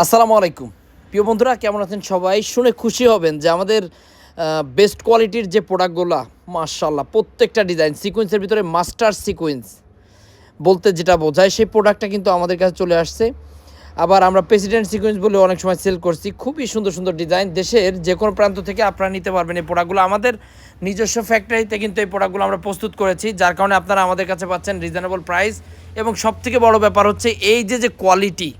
আসসালামু আলাইকুম। প্রিয় বন্ধুরা, কেমন আছেন সবাই? শুনে খুশি হবেন যে আমাদের বেস্ট কোয়ালিটির যে প্রোডাক্টগুলো মার্শাল্লাহ প্রত্যেকটা ডিজাইন সিকোয়েন্সের ভিতরে মাস্টার সিকোয়েন্স বলতে যেটা বোঝায়, সেই প্রোডাক্টটা কিন্তু আমাদের কাছে চলে আসছে। আবার আমরা প্রেসিডেন্ট সিকোয়েন্স বলে অনেক সময় সেল করছি, খুবই সুন্দর সুন্দর ডিজাইন। দেশের যে কোনো প্রান্ত থেকে আপনারা নিতে পারবেন এই প্রোডাক্টগুলো। আমাদের নিজস্ব ফ্যাক্টরিতে কিন্তু এই প্রোডাক্টগুলো আমরা প্রস্তুত করেছি, যার কারণে আপনারা আমাদের কাছে পাচ্ছেন রিজনেবল প্রাইস এবং সবথেকে বড় ব্যাপার হচ্ছে, এই যে যে কোয়ালিটি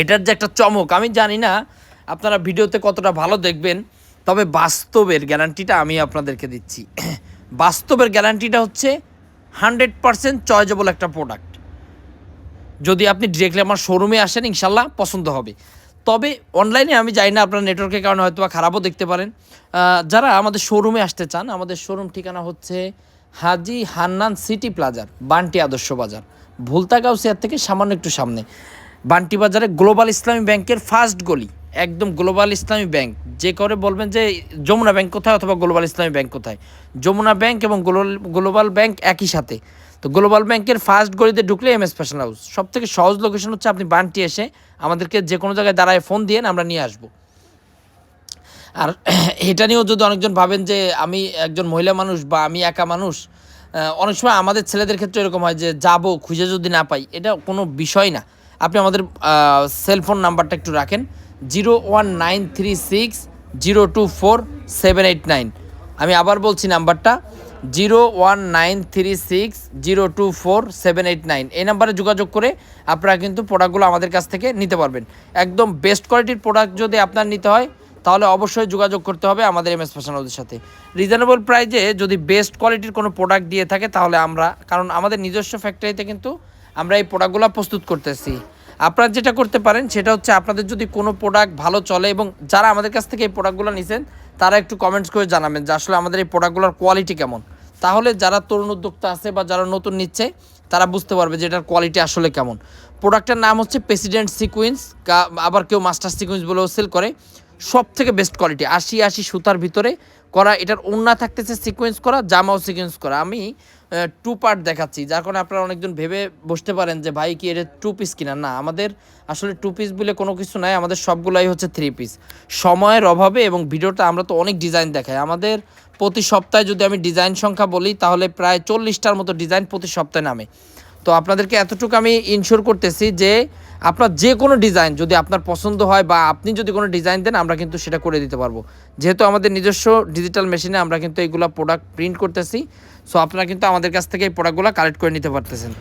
এটার যে একটা চমক, আমি জানি না আপনারা ভিডিওতে কতটা ভালো দেখবেন, তবে বাস্তবের গ্যারান্টিটা আমি আপনাদেরকে দিচ্ছি। বাস্তবের গ্যারান্টিটা হচ্ছে হান্ড্রেড পারসেন্ট চয়েজেবল একটা প্রোডাক্ট। যদি আপনি ডিরেক্টলি আমার শোরুমে আসেন, ইনশাল্লাহ পছন্দ হবে। তবে অনলাইনে আমি জানি না আপনার নেটওয়ার্কের কারণে হয়তো বা খারাপও দেখতে পারেন। যারা আমাদের শোরুমে আসতে চান, আমাদের শোরুম ঠিকানা হচ্ছে হাজি হান্নান সিটি প্লাজার, বান্টি আদর্শ বাজার ভুলতাগাঁও সিয়ার থেকে সামান্য একটু সামনে। বান্টি বাজারে গ্লোবাল ইসলামী ব্যাংকের ফার্স্ট গলি, একদম গ্লোবাল ইসলামী ব্যাংক। যে করে বলবেন যে যমুনা ব্যাংক কোথায় অথবা গ্লোবাল ইসলামী ব্যাংক কোথায়? যমুনা ব্যাংক এবং গ্লোবাল গ্লোবাল ব্যাংক একই সাথে। তো গ্লোবাল ব্যাংকের ফার্স্ট গলিতে ঢুকলে এম এস ফ্যাশন হাউস। সব থেকে সহজ লোকেশন হচ্ছে আপনি বানটি এসে আমাদেরকে যে কোনো জায়গায় দাঁড়ায় ফোন দিয়ে আমরা নিয়ে আসব। আর এটা নিয়েও যদি অনেকজন ভাবেন যে আমি একজন মহিলা মানুষ বা আমি একা মানুষ অনেক সময় আমাদের ছেলেদের ক্ষেত্রে এরকম হয় যে যাব, খুঁজে যদি না পাই, এটা কোনো বিষয় না। আপনি আমাদের সেলফোন নাম্বারটা একটু রাখেন। Zero one nine three six zero two four seven eight nine আমি আবার বলছি নাম্বারটা zero one nine three six zero two four seven eight nine এই নাম্বারে যোগাযোগ করে আপনারা কিন্তু প্রোডাক্টগুলো আমাদের কাছ থেকে নিতে পারবেন। একদম বেস্ট কোয়ালিটির প্রোডাক্ট যদি আপনার নিতে হয়, তাহলে অবশ্যই যোগাযোগ করতে হবে আমাদের এম এস ফ্যাশন সাথে। রিজনেবল প্রাইজে যদি বেস্ট কোয়ালিটির কোনো প্রোডাক্ট দিয়ে থাকে, তাহলে আমরা, কারণ আমাদের নিজস্ব ফ্যাক্টরিতে কিন্তু আমরা এই প্রোডাক্টগুলো প্রস্তুত করতেছি। আপনারা যেটা করতে পারেন, সেটা হচ্ছে আপনাদের যদি কোনো প্রোডাক্ট ভালো চলে এবং যারা আমাদের কাছ থেকে এই প্রোডাক্টগুলো নিছেন, তারা একটু কমেন্টস করে জানাবেন যে আসলে আমাদের এই প্রোডাক্টগুলোর কোয়ালিটি কেমন। তাহলে যারা তরুণ উদ্যোক্তা আছে বা যারা নতুন নিচ্ছে, তারা বুঝতে পারবে যে এটার কোয়ালিটি আসলে কেমন। প্রোডাক্টের নাম হচ্ছে প্রেসিডেন্ট সিকুয়েন্স আবার কেউ মাস্টার সিকুয়েন্স বলেও সেল করে। সব থেকে বেস্ট কোয়ালিটি আশি আশি সুতার ভিতরে করা, এটার ওন্না থাকতেছে সিকোয়েন্স করা, জামাও সিকোয়েন্স করা। আমি টু পার্ট দেখাচ্ছি, যার কারণে আপনারা অনেকজন ভেবে বসতে পারেন যে ভাই কি এটা টু পিস কিনা। না, আমাদের আসলে টু পিস বলে কোনো কিছু নাই, আমাদের সবগুলাই হচ্ছে থ্রি পিস সময়ের অভাবে এবং ভিডিওটা আমরা তো অনেক ডিজাইন দেখাই। আমাদের প্রতি সপ্তাহে যদি আমি ডিজাইন সংখ্যা বলি, তাহলে প্রায় চল্লিশটার মতো ডিজাইন প্রতি সপ্তাহে নামে। তো আপনাদেরকে এতটুকু আমি ইনশোর করতেছি যে আপনার যে কোনো ডিজাইন যদি আপনার পছন্দ হয় বা আপনি যদি কোনো ডিজাইন দেন, আমরা কিন্তু সেটা করে দিতে পারব। যেহেতু আমাদের নিজস্ব ডিজিটাল মেশিনে আমরা কিন্তু এইগুলো প্রোডাক্ট প্রিন্ট করতেছি সো আপনারা কিন্তু আমাদের কাছ থেকে এই প্রোডাক্টগুলো কালেক্ট করে নিতে পারতেছেন।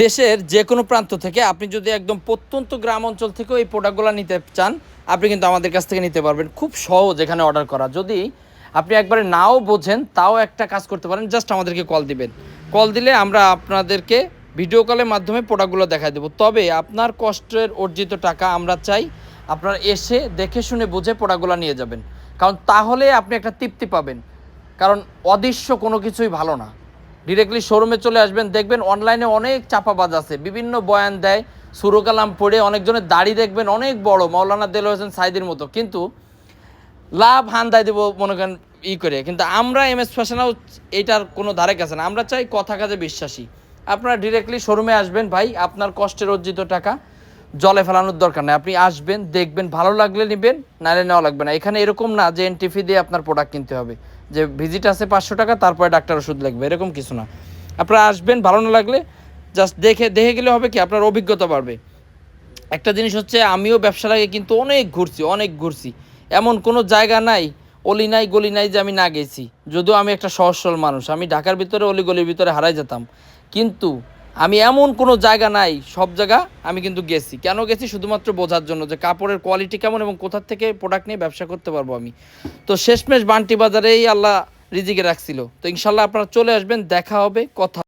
দেশের যে কোনো প্রান্ত থেকে আপনি যদি একদম প্রত্যন্ত গ্রাম অঞ্চল থেকেও এই প্রোডাক্টগুলো নিতে চান, আপনি কিন্তু আমাদের কাছ থেকে নিতে পারবেন। খুব সহজ এখানে অর্ডার করা। যদি আপনি একবারে নাও বোঝেন, তাও একটা কাজ করতে পারেন জাস্ট আমাদেরকে কল দিবেন। কল দিলে আমরা আপনাদেরকে ভিডিও কলের মাধ্যমে প্রোডাক্টগুলো দেখাই দেবো। তবে আপনার কষ্টের অর্জিত টাকা আমরা চাই আপনার এসে দেখে শুনে বুঝে প্রোডাক্টগুলো নিয়ে যাবেন। কারণ তাহলে আপনি একটা তৃপ্তি পাবেন। কারণ অদৃশ্য কোনো কিছুই ভালো না। ডিরেক্টলি শোরুমে চলে আসবেন, দেখবেন অনলাইনে অনেক চাপাবাজ আছে, বিভিন্ন বয়ান দেয় সুরকালাম পড়ে অনেকজনের দাড়ি দেখবেন, অনেক বড়, মাওলানা দেল হোসেন সাইদের মতো। কিন্তু লাভ হান্দায় দেবো মনে করেন ই করে। কিন্তু আমরা এম এস ফ্যাশন হাউস এইটার কোনো ধারে কাছে না। আমরা চাই কথা কাজে বিশ্বাসী। আপনারা ডিরেক্টলি শোরুমে আসবেন ভাই, আপনার কষ্টের অর্জিত টাকা জলে ফেলানোর দরকার নেই। আপনি আসবেন, দেখবেন, ভালো লাগলে নেবেন, নাহলে নেওয়া লাগবে না। এখানে এরকম না যে এনটিফি দিয়ে আপনার প্রোডাক্ট কিনতে হবে। যে ভিজিট আছে পাঁচশো টাকা, তারপরে ডাক্তার ওষুধ লাগবে, এরকম কিছু না। আপনারা আসবেন, ভালো না লাগলে জাস্ট দেখে দেখে গেলে হবে কি, আপনার অভিজ্ঞতা বাড়বে। একটা জিনিস হচ্ছে, আমিও ব্যবসার আগে কিন্তু অনেক ঘুরছি অনেক ঘুরছি। এমন কোনো জায়গা নাই, অলি নাই, গলি নাই যে আমি না গেছি। যদিও আমি একটা সহজ সরল মানুষ, আমি ঢাকার ভিতরে, অলি গলির ভিতরে হারাই যেতাম। কিন্তু আমি এমন কোনো জায়গা নাই, সব জায়গা আমি কিন্তু গেছি। কেন গেছি? শুধুমাত্র বোঝার জন্য যে কাপড়ের কোয়ালিটি কেমন এবং কোথার থেকে প্রোডাক্ট নিয়ে ব্যবসা করতে পারব আমি। তো শেষমেশ বান্টি বাজারেই আল্লাহ রিজিকে রাখছিল। তো ইনশাল্লাহ আপনারা চলে আসবেন, দেখা হবে, কথা